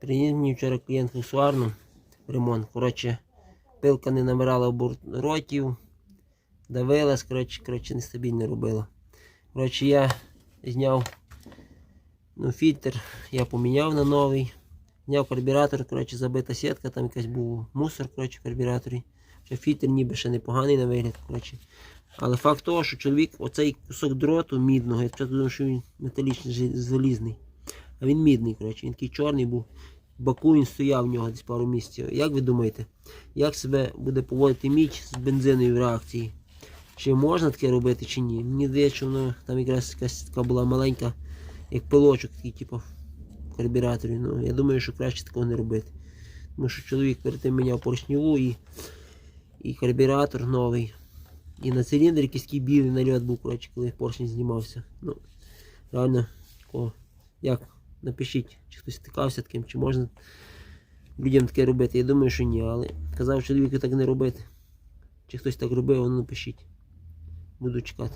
Приніс мені вчора клієнт хусуарну ремонт. Коротше, пилка не набирала оборотів, давилась, коротше, коротше, нестабільно робила. Коротше, я зняв ну, фільтр, я поміняв на новий. Зняв карбюратор, коротше, забита сітка, там якийсь був мусор, коротше, в карбюраторі. Фільтр ніби ще непоганий на вигляд, коротше. Але факт того, що чоловік, оцей кусок дроту мідного, я думав, що він металічний, залізний. А він мідний, коротше, він такий чорний був. Баку він стояв в нього десь пару місяців. Як ви думаєте, як себе буде поводити мідь з бензиною в реакції? Чи можна таке робити, чи ні? Мені здається, що воно там якраз якась така була маленька, як пилочок, такий, типу, в карбюраторі. Ну, я думаю, що краще такого не робити. Тому що чоловік перед тим міняв поршневу і, і карбюратор новий. І на циліндр якийсь такий білий нальот був, коротше, коли поршень знімався. Ну, реально, такого, як? Напишіть, чи хтось стикався таким, чи можна людям таке робити. Я думаю, що ні, але казав чоловіку так не робити. Чи хтось так робив, воно напишіть. Буду чекати.